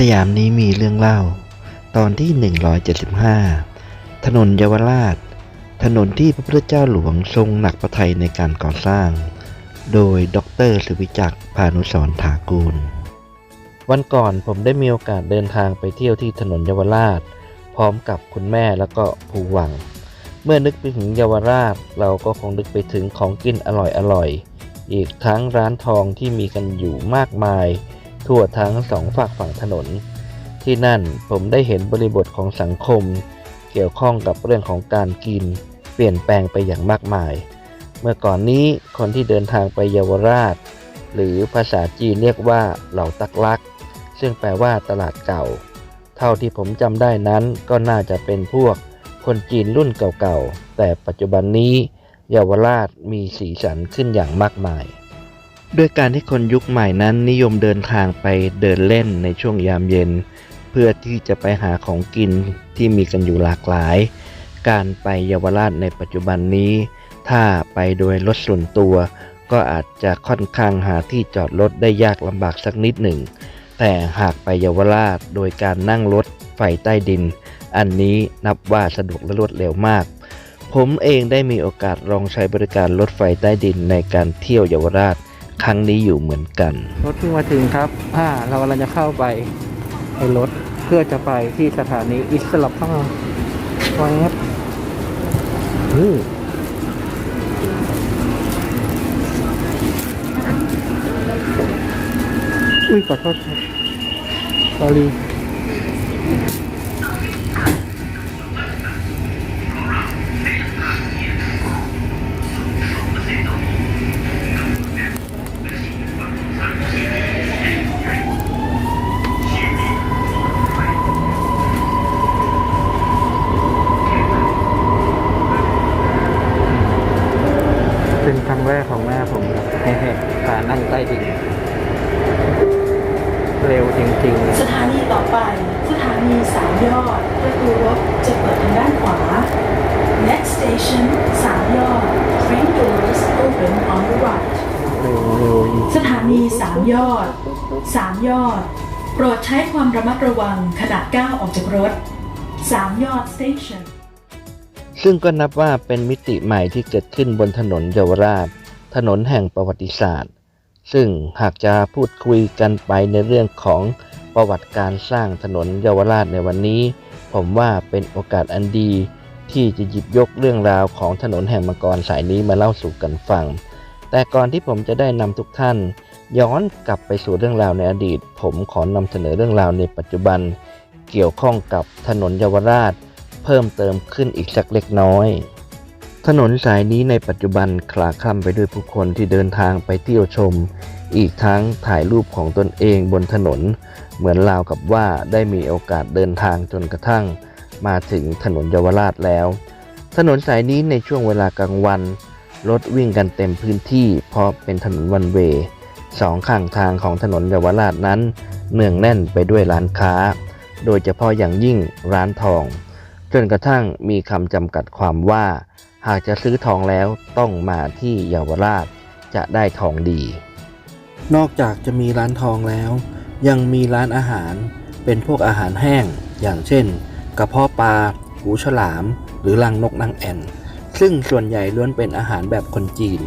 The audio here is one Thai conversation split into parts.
สยามนี้มีเรื่องเล่า ตอนที่ 175 ถนนเยาวราช ถนนที่พระพุทธเจ้าหลวงทรงหนักพระทัยในการก่อสร้าง โดยดรสุวิจักพานุสรถากูล วันก่อนผมได้มีโอกาสเดินทางไปเที่ยวที่ถนนเยาวราช พร้อมกับคุณแม่แล้วก็ภูวัง เมื่อนึกไปถึงเยาวราช เราก็คงนึกไปถึงของกินอร่อยๆอีกทั้งร้านทองที่มีกันอยู่มากมาย ทั่วทั้งสองฝากฝั่งถนน ที่นั่นผมได้เห็นบริบทของสังคม เกี่ยวข้องกับเรื่องของการกิน เปลี่ยนแปลงไปอย่างมากมาย เมื่อก่อนนี้คนที่เดินทางไปเยาวราช หรือภาษาจีนเรียกว่าเหล่าตักลัก ซึ่งแปลว่าตลาดเก่า เท่าที่ผมจำได้นั้นก็น่าจะเป็นพวกคนจีนรุ่นเก่าๆ แต่ปัจจุบันนี้เยาวราชมีสีสันขึ้นอย่างมากมาย ด้วยการที่คนยุคใหม่นั้นนิยมเดินทางไปเดินเล่นในช่วงยามเย็น เพื่อที่จะไปหาของกินที่มีกันอยู่หลากหลาย การไปเยาวราชในปัจจุบันนี้ ถ้าไปโดยรถส่วนตัว ก็อาจจะค่อนข้างหาที่จอดรถได้ยากลำบากสักนิดหนึ่ง แต่หากไปเยาวราชโดยการนั่งรถไฟใต้ดิน อันนี้นับว่าสะดวกและรวดเร็วมาก ผมเองได้มีโอกาสลองใช้บริการรถไฟใต้ดินในการเที่ยวเยาวราช ครั้งนี้อยู่เหมือนกัน รถเพิ่งมาถึงครับ อ่า เรากำลังจะเข้าไปในรถเพื่อจะไปที่สถานีอิสระภาพแวบอืออุ้ยขอโทษครับ sorry เป็นครั้งแรกของแม่ผมครับแฮ่ๆขานั่งใต้ดินเร็วจริงสถานีต่อไป สถานีสามยอดประตูรถจะเปิดทางด้านขวา Next station สามยอด Train doors open on the right ๆเร็วเร็วจริงสถานีสามยอดสามยอด โปรดใช้ความระมัดระวังขณะก้าวออกจากรถสามยอด station ซึ่งก็นับว่าเป็นมิติใหม่ที่เกิดขึ้นบนถนนเยาวราช ถนนแห่งประวัติศาสตร์ ซึ่งหากจะพูดคุยกันไปในเรื่องของประวัติการสร้างถนนเยาวราชในวันนี้ ผมว่าเป็นโอกาสอันดี ที่จะหยิบยกเรื่องราวของถนนแห่งมังกรสายนี้มาเล่าสู่กันฟัง แต่ก่อนที่ผมจะได้นำทุกท่าน ย้อนกลับไปสู่เรื่องราวในอดีต ผมขอนำเสนอเรื่องราวในปัจจุบัน เกี่ยวข้องกับถนนเยาวราช เพิ่มเติมขึ้นอีกสักเล็กน้อย ถนนสายนี้ในปัจจุบันคลาคล่ำไปด้วยผู้คนที่เดินทางไปเที่ยวชม อีกทั้งถ่ายรูปของตนเองบนถนน เหมือนราวกับว่าได้มีโอกาสเดินทางจนกระทั่ง มาถึงถนนเยาวราชแล้ว ถนนสายนี้ในช่วงเวลากลางวันรถวิ่งกันเต็มพื้นที่เพราะเป็นถนนวันเวย์สองข้างทางของถนนเยาวราชนั้น เนืองแน่นไปด้วยร้านค้า โดยเฉพาะอย่างยิ่งร้านทอง จนกระทั่งมีคำจำกัดความว่า หากจะซื้อทองแล้วต้องมาที่เยาวราชจะได้ทองดี นอกจากจะมีร้านทองแล้ว ยังมีร้านอาหารเป็นพวกอาหารแห้ง อย่างเช่น กระเพาะปลา หูฉลาม หรือรังนกนางแอ่น ซึ่งส่วนใหญ่ล้วนเป็นอาหารแบบคนจีน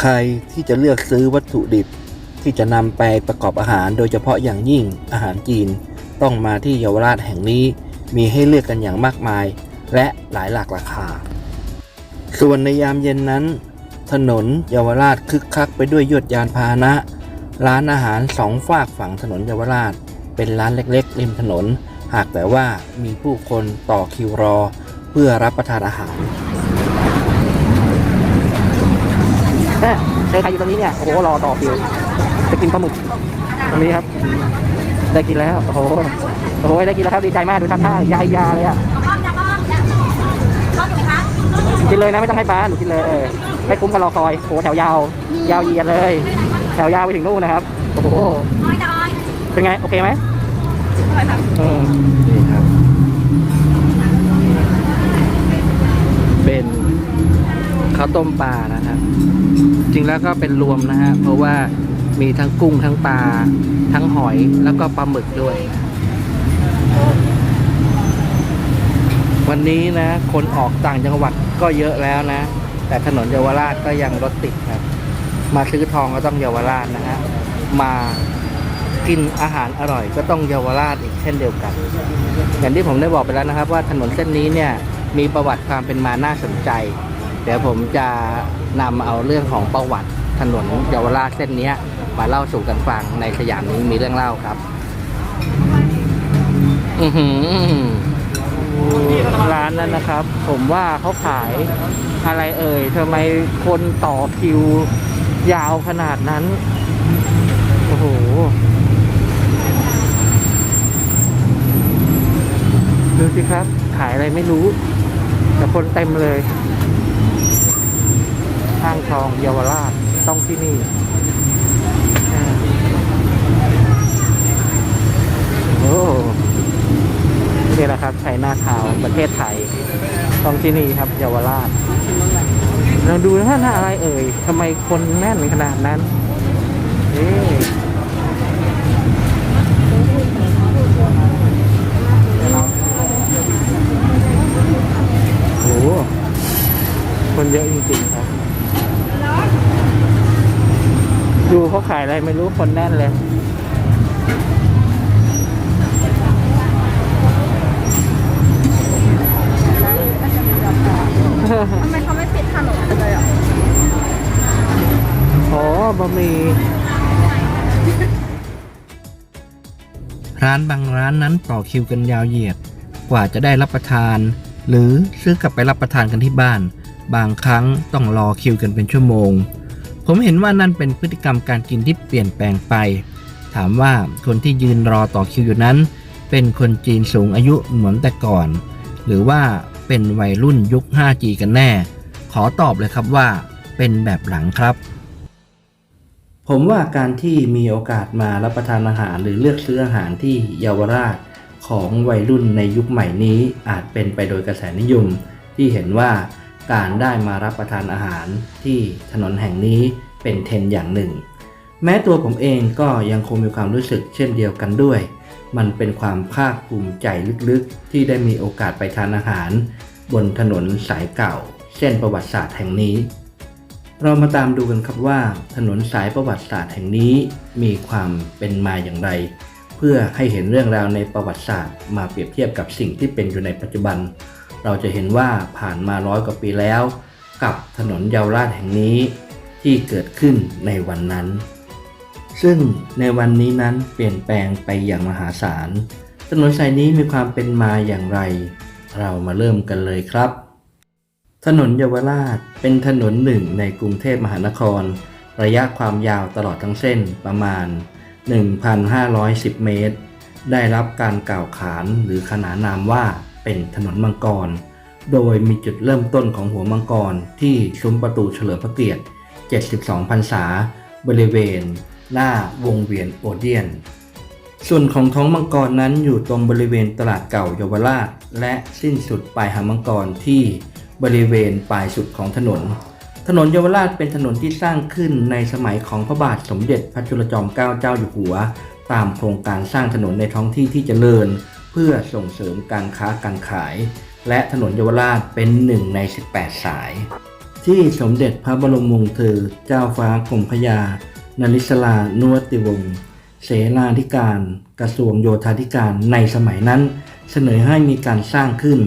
ใครที่จะเลือกซื้อวัตถุดิบที่จะนำไปประกอบอาหารโดยเฉพาะอย่างยิ่งอาหารจีน ต้องมาที่เยาวราชแห่งนี้ มีให้เลือกกันอย่างมากมาย และหลายหลากราคา ส่วนในยามเย็นนั้น ถนนเยาวราชคึกคักไปด้วยยวดยานพาหนะ ร้านอาหารสองฝากฝั่งถนนเยาวราช เป็นร้านเล็กๆริมถนน หากแต่ว่ามีผู้คนต่อคิวรอ เพื่อรับประทานอาหารใครอยู่ตรงนี้เนี่ยโอ้โหรอต่อคิวจะกินปลาหมึกตรงนี้ครับ ได้กินแล้ว โอ้โห โอ้โหได้กินแล้วครับดีใจมากดูท่าท่ายายาเลยอะกินเลยนะไม่ต้องให้ป้าหนูกินเลยเออไม่คุ้มกับรอคอยโอ้โหแถวยาว ยาวเหยียดเลย แถวยาวไปถึงนู่นนะครับโอ้โหเป็นไงโอเคไหมอืมนี่ครับ เป็นข้าวต้มปลานะครับ จริงแล้วก็เป็นรวมนะฮะเพราะว่ามีทั้งกุ้งทั้งปลาทั้งหอยแล้วก็ปลาหมึกด้วย วันนี้นะ คนออกต่างจังหวัดก็เยอะแล้วนะ แต่ถนนเยาวราชก็ยังรถติดครับ มาซื้อทองก็ต้องเยาวราชนะฮะมากินอาหารอร่อยก็ต้องเยาวราชอีกเช่นเดียวกัน อย่างที่ผมได้บอกไปแล้วนะครับ ว่าถนนเส้นนี้เนี่ยมีประวัติความเป็นมาน่าสนใจ เดี๋ยวผมจะนำเอาเรื่องของประวัติถนนเยาวราชเส้นนี้มาเล่าสู่กันฟังในสยามนี้มีเรื่องเล่าครับ อือหือ ร้านนั้นนะครับ ผมว่าเขาขายอะไรเอ่ยทำไมคนต่อคิวยาวขนาดนั้น โอ้โหดูสิครับ ขายอะไรไม่รู้ แต่คนเต็มเลยห้างทองเยาวราชต้องที่นี่โอ้ นี่แหละครับชัยนาทาวประเทศไทยต้องที่นี่ครับเยาวราชเราดูนะหน้าอะไรเอ่ยทำไมคนแน่นขนาดนั้นเอ๊โอ้คนเยอะจริงๆครับ ดูเขาขายอะไรไม่รู้คนแน่นเลย ทำไมเขาไม่ปิดถนนเลยอะอ๋อบะหมี่ร้านบางร้านนั้นต่อคิวกันยาวเหยียด กว่าจะได้รับประทาน หรือซื้อกลับไปรับประทานกันที่บ้าน บางครั้งต้องรอคิวกันเป็นชั่วโมง ผมเห็นว่านั่นเป็นพฤติกรรมการกินที่เปลี่ยนแปลงไป ถามว่าคนที่ยืนรอต่อคิวอยู่นั้น เป็นคนจีนสูงอายุเหมือนแต่ก่อน หรือว่า เป็นวัยรุ่นยุค 5G กันแน่ ขอตอบเลยครับว่า เป็นแบบหลังครับ ผมว่าการที่มีโอกาสมารับประทานอาหารหรือเลือกซื้ออาหารที่เยาวราชของวัยรุ่นในยุคใหม่นี้อาจเป็นไปโดยกระแสนิยม ที่เห็นว่าการได้มารับประทานอาหารที่ถนนแห่งนี้เป็นเทรนอย่างหนึ่ง แม้ตัวผมเองก็ยังคงมีความรู้สึกเช่นเดียวกันด้วย มันเป็นความภาคภูมิใจลึกๆ ที่ได้มีโอกาสไปทานอาหาร บนถนนสายเก่า เส้นประวัติศาสตร์แห่งนี้ เรามาตามดูกันครับว่า ถนนสายประวัติศาสตร์แห่งนี้ มีความเป็นมาอย่างไร เพื่อให้เห็นเรื่องราวในประวัติศาสตร์ มาเปรียบเทียบกับสิ่งที่เป็นอยู่ในปัจจุบัน เราจะเห็นว่าผ่านมาร้อยกว่าปีแล้ว กับถนนเยาวราชแห่งนี้ ที่เกิดขึ้นในวันนั้น ซึ่งในวันนี้นั้นเปลี่ยนแปลงไปอย่างมหาศาล ถนนสายนี้มีความเป็นมาอย่างไร เรามาเริ่มกันเลยครับ ถนนเยาวราชเป็นถนนหนึ่งในกรุงเทพมหานคร ระยะความยาวตลอดทั้งเส้นประมาณ 1,510 เมตร ได้รับการกล่าวขานหรือขนานนามว่าเป็นถนนมังกร โดยมีจุดเริ่มต้นของหัวมังกรที่ซุ้มประตูเฉลิมพระเกียรติ 72 พรรษา บริเวณ หน้าวงเวียนโอเดียน ส่วนของท้องมังกรนั้นอยู่ตรงบริเวณตลาดเก่าเยาวราช และสิ้นสุดปลายหางมังกรที่บริเวณปลายสุดของถนน ถนนเยาวราชเป็นถนนที่สร้างขึ้นในสมัยของพระบาทสมเด็จพระจุลจอมเกล้าเจ้าอยู่หัว ตามโครงการสร้างถนนในท้องที่ที่เจริญ เพื่อส่งเสริมการค้าการขาย และถนนเยาวราชเป็นหนึ่งใน 18 สายที่สมเด็จพระบรมวงศ์เธอเจ้าฟ้ากรมพระยา นริศลานุวติวงศ์เสนาธิการ กระทรวงโยธาธิการในสมัยนั้น เสนอให้มีการสร้างขึ้น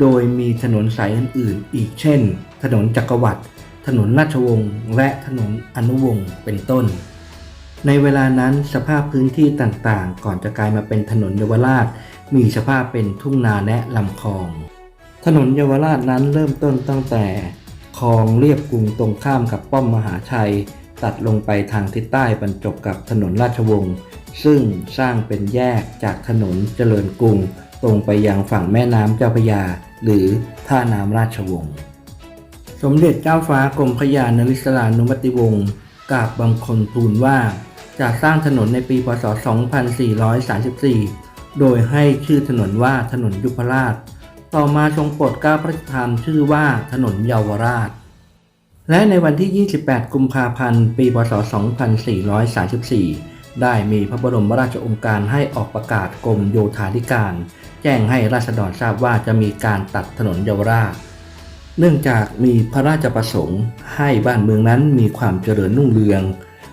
โดยมีถนนสายอื่นๆ อีกเช่น ถนนจักรวรรดิถนนราชวงศ์และถนนอนุวงศ์เป็นต้น ในเวลานั้นสภาพพื้นที่ต่างๆ ก่อนจะกลายมาเป็นถนนเยาวราช มีสภาพเป็นทุ่งนาและลำคลอง ถนนเยาวราชนั้นเริ่มต้นตั้งแต่คลองเรียบกรุงตรงข้ามกับป้อมมหาชัย ตัดลงไปทางทิศใต้บรรจบกับถนนราชวงศ์ซึ่งสร้างเป็นแยกจากถนนเจริญกรุง ตรงไปยังฝั่งแม่น้ำเจ้าพระยา หรือท่าน้ำราชวงศ์สมเด็จเจ้าฟ้ากรมพระยานริศลานุมติวงศ์กราบบังคลทูลว่าจะสร้างถนนในปีพศ 2434 โดยให้ชื่อถนนว่าถนนยุพราช ต่อมาทรงโปรดเกล้าพระราชทานชื่อว่าถนนเยาวราช และในวันที่ 28 กุมภาพันธ์ ปี พศ 2434 ได้มีพระบรมราชโองการให้ออกประกาศกรมโยธาธิการ แจ้งให้ราษฎรทราบว่าจะมีการตัดถนนเยาวราช เนื่องจากมีพระราชประสงค์ให้บ้านเมืองนั้นมีความเจริญรุ่งเรือง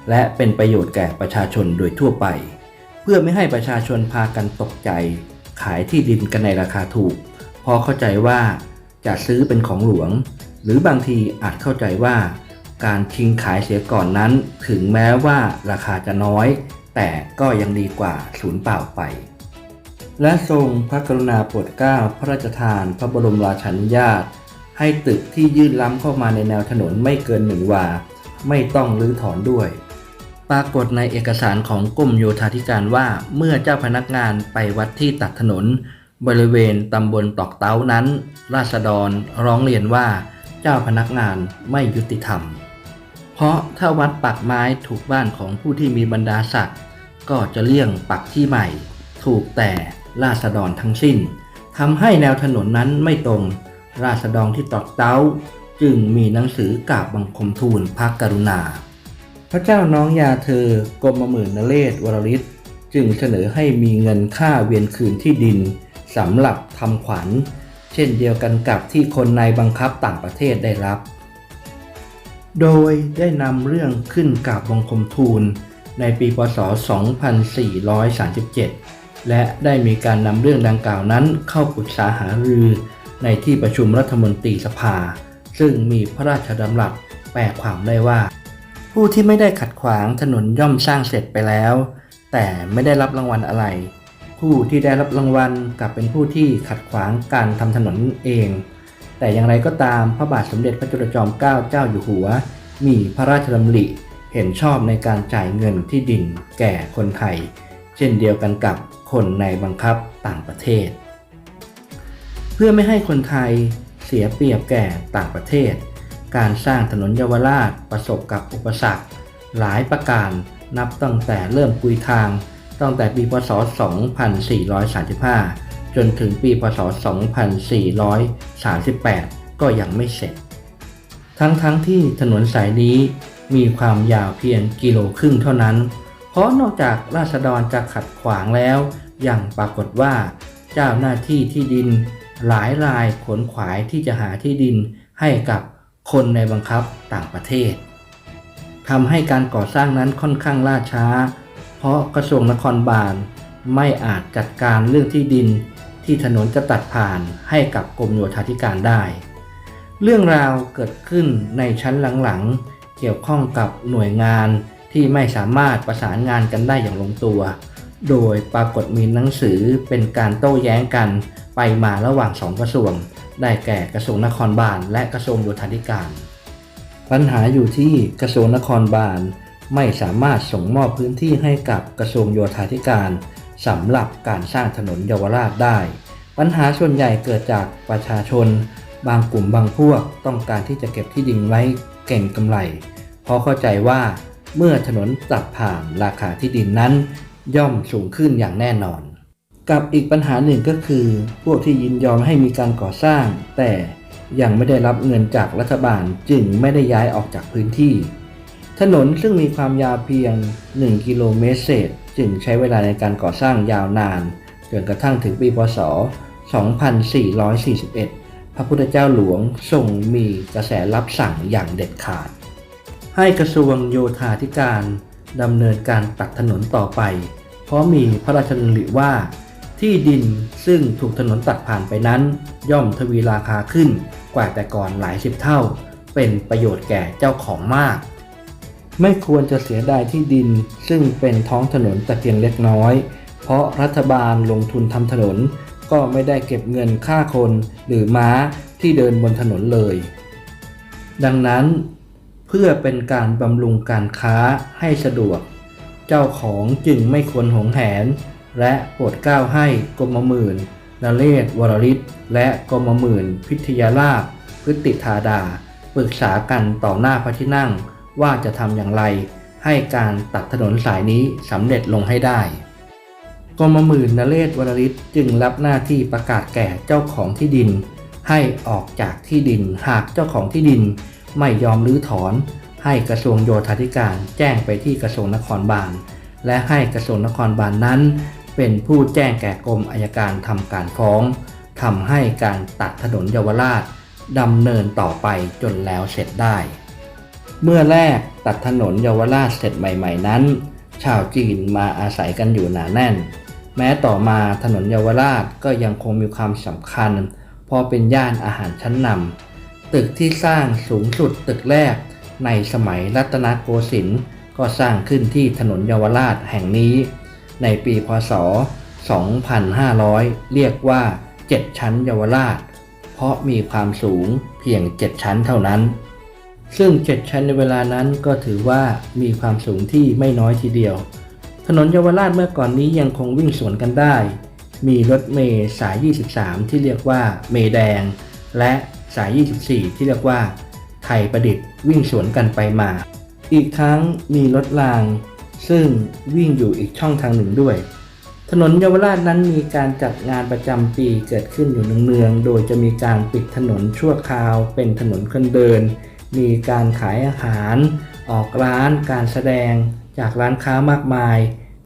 และเป็นประโยชน์แก่ประชาชนโดยทั่วไป เพื่อไม่ให้ประชาชนพากันตกใจ ขายที่ดินกันในราคาถูก เพราะเข้าใจว่าจะซื้อเป็นของหลวง หรือบางทีอาจเข้าใจว่า การชิงขายเสียก่อนนั้น ถึงแม้ว่าราคาจะน้อย แต่ก็ยังดีกว่าศูนย์เปล่าไป และทรงพระกรุณาโปรดเกล้าพระราชทานพระบรมราชานุญาต ให้ตึกที่ยื่นล้ำเข้ามาในแนวถนนไม่เกินหนึ่งวา ไม่ต้องรื้อถอนด้วยปรากฏในเอกสารของกรมโยธาธิการว่าเมื่อเจ้าพนักงานไปวัดที่ตัดถนน บริเวณตำบลตอกเต้านั้น ราษฎรร้องเรียนว่า จ้าพนักงานไม่ยุติธรรม เพราะถ้าวัดปักไม้ถูกบ้านของผู้ที่มีบรรดาศักดิ์ก็จะเลี่ยงปักที่ใหม่ ถูกแต่ราษฎรทั้งสิ้นทำให้แนวถนนนั้นไม่ตรง ราษฎรที่ตอกเต้า จึงมีหนังสือกราบบังคมทูลพระกรุณา พระเจ้าน้องยาเธอกรมหมื่นนเรศวรลิศจึงเสนอให้มีเงินค่าเวียนคืนที่ดินสำหรับทำขวัญ ช่นเดียวกันกับที่คนในบังคับต่างประเทศได้รับ โดยได้นำเรื่องขึ้นกราบบังคมทูลในปีพศ 2437 และได้มีการนำเรื่องดังกล่าวนั้นเข้าปรึกษาหารือ ในที่ประชุมรัฐมนตรีสภา ซึ่งมีพระราชดำรัสแปลความได้ว่า ผู้ที่ไม่ได้ขัดขวางถนนย่อมสร้างเสร็จไปแล้ว แต่ไม่ได้รับรางวัลอะไร ผู้ที่ได้รับรางวัลกลับเป็นผู้ที่ขัดขวางการทำถนนเอง แต่อย่างไรก็ตามพระบาทสมเด็จพระจุลจอมเกล้าเจ้าอยู่หัว มีพระราชดำริเห็นชอบในการจ่ายเงินที่ดินแก่คนไทย เช่นเดียวกันกับคนในบังคับต่างประเทศ เพื่อไม่ให้คนไทยเสียเปรียบแก่ต่างประเทศ การสร้างถนนเยาวราชประสบกับอุปสรรค หลายประการนับตั้งแต่เริ่มกุยทาง ตั้งแต่ปีพศ 2435 จนถึงปีพศ 2438 ก็ยังไม่เสร็จ ทั้งๆทที่ถนนสายนี้มีความยาวเพียงกิโลครึ่งเท่านั้น เพราะนอกจากราษฎรจะขัดขวางแล้วยังปรากฏว่า เจ้าหน้าที่ที่ดิน หลายรายขนขวายที่จะหาที่ดินให้กับคนในบังคับต่างประเทศทำให้การก่อสร้างนั้นค่อนข้างล่าช้า เพราะกระทรวงนครบาลไม่อาจจัดการเรื่องที่ดินที่ถนนจะตัดผ่านให้กับกรมโยธาธิการได้ เรื่องราวเกิดขึ้นในชั้นหลังๆ เกี่ยวข้องกับหน่วยงานที่ไม่สามารถประสานงานกันได้อย่างลงตัว โดยปรากฏมีหนังสือเป็นการโต้แย้งกันไปมาระหว่างสองกระทรวง ได้แก่กระทรวงนครบาลและกระทรวงโยธาธิการ ปัญหาอยู่ที่กระทรวงนครบาล ไม่สามารถส่งมอบพื้นที่ให้กับกระทรวงโยธาธิการสำหรับการสร้างถนนเยาวราชได้ ปัญหาส่วนใหญ่เกิดจากประชาชน บางกลุ่มบางพวกต้องการที่จะเก็บที่ดินไว้เก่งกำไร เพราะเข้าใจว่าเมื่อถนนตัดผ่านราคาที่ดินนั้น ย่อมสูงขึ้นอย่างแน่นอน กับอีกปัญหาหนึ่งก็คือ พวกที่ยินยอมให้มีการก่อสร้าง แต่ยังไม่ได้รับเงินจากรัฐบาลจึงไม่ได้ย้ายออกจากพื้นที่ ถนนซึ่งมีความยาวเพียง 1 กิโลเมตรเศษ จึงใช้เวลาในการก่อสร้างยาวนาน จนกระทั่งถึงปีพศ 2441 พระพุทธเจ้าหลวงทรงมีกระแสรับสั่งอย่างเด็ดขาด ให้กระทรวงโยธาธิการดำเนินการตัดถนนต่อไป เพราะมีพระราชดำริว่า ที่ดินซึ่งถูกถนนตัดผ่านไปนั้น ย่อมทวีราคาขึ้นกว่าแต่ก่อนหลายสิบเท่า เป็นประโยชน์แก่เจ้าของมาก ไม่ควรจะเสียดายที่ดิน ซึ่งเป็นท้องถนนแต่เพียงเล็กน้อย เพราะรัฐบาลลงทุนทำถนน ก็ไม่ได้เก็บเงินค่าคนหรือม้าที่เดินบนถนนเลย ดังนั้น เพื่อเป็นการบำรุงการค้าให้สะดวก เจ้าของจึงไม่ควรหวงแหน และโปรดเกล้าให้กรมหมื่นนเรศวรริศและกรมหมื่นพิทยาลาภพฤติธาดา ปรึกษากันต่อหน้าพระที่นั่ง ว่าจะทำอย่างไร ให้การตัดถนนสายนี้สำเร็จลงให้ได้กรมหมื่นนเรศวรริศจึงรับหน้าที่ประกาศแก่เจ้าของที่ดิน ให้ออกจากที่ดินหากเจ้าของที่ดิน ไม่ยอมรื้อถอน ให้กระทรวงโยธาธิการแจ้งไปที่กระทรวงนครบาล และให้กระทรวงนครบาลนนั้น เป็นผู้แจ้งแก่กรมอายการทำการฟ้องทำให้การตัดถนนเยาวราชดำเนินต่อไปจนแล้วเสร็จได้ เมื่อแรกตัดถนนเยาวราชเสร็จใหม่ ๆ นั้น ชาวจีนมาอาศัยกันอยู่หนาแน่น แม้ต่อมาถนนเยาวราชก็ยังคงมีความสำคัญพราะเป็นย่านอาหารชั้นนำตึกที่สร้างสูงสุดตึกแรก ในสมัยรัตนโกสินทร์ก็สร้างขึ้นที่ถนนเยาวราชแห่งนี้ ในปีพศ 2500 เรียกว่า 7 ชั้นเยาวราช เพราะมีความสูงเพียง 7 ชั้นเท่านั้น ซึ่ง 7 ชั้นในเวลานั้นก็ถือว่ามีความสูงที่ไม่น้อยทีเดียว ถนนเยาวราชเมื่อก่อนนี้ยังคงวิ่งสวนกันได้ มีรถเมล์สาย 23 ที่เรียกว่าเมย์แดง และสาย 24 ที่เรียกว่า ไทยประดิษฐ์วิ่งสวนกันไปมา อีกทั้งมีรถราง ซึ่งวิ่งอยู่อีกช่องทางหนึ่งด้วย ถนนเยาวราชนั้นมีการจัดงานประจำปีเกิดขึ้นอยู่เนืองๆ โดยจะมีการปิดถนนชั่วคราวเป็นถนนคนเดิน มีการขายอาหาร ออกร้านการแสดงจากร้านค้ามากมาย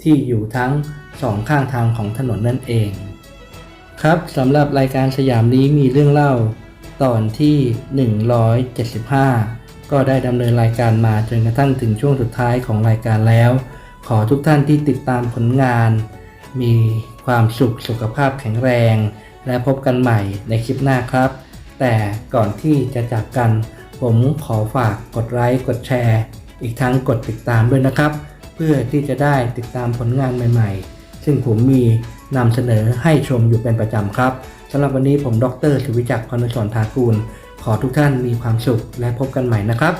ที่อยู่ทั้งสองข้างทางของถนนนั่นเอง ครับสำหรับรายการสยามนี้มีเรื่องเล่า ตอนที่ 175 ก็ได้ดำเนินรายการมาจนกระทั่งถึงช่วงสุดท้ายของรายการแล้ว ขอทุกท่านที่ติดตามผลงาน มีความสุขสุขภาพแข็งแรง และพบกันใหม่ในคลิปหน้าครับ แต่ก่อนที่จะจากกัน ผมขอฝากกดไลค์กดแชร์ อีกทั้งกดติดตามด้วยนะครับ เพื่อที่จะได้ติดตามผลงานใหม่ ๆ ซึ่งผมมีนำเสนอให้ชมอยู่เป็นประจำครับสำหรับวันนี้ผมดรสุวิจักรพรณชรทากูล ขอทุกท่านมีความสุขและพบกันใหม่นะครับ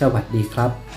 สวัสดีครับ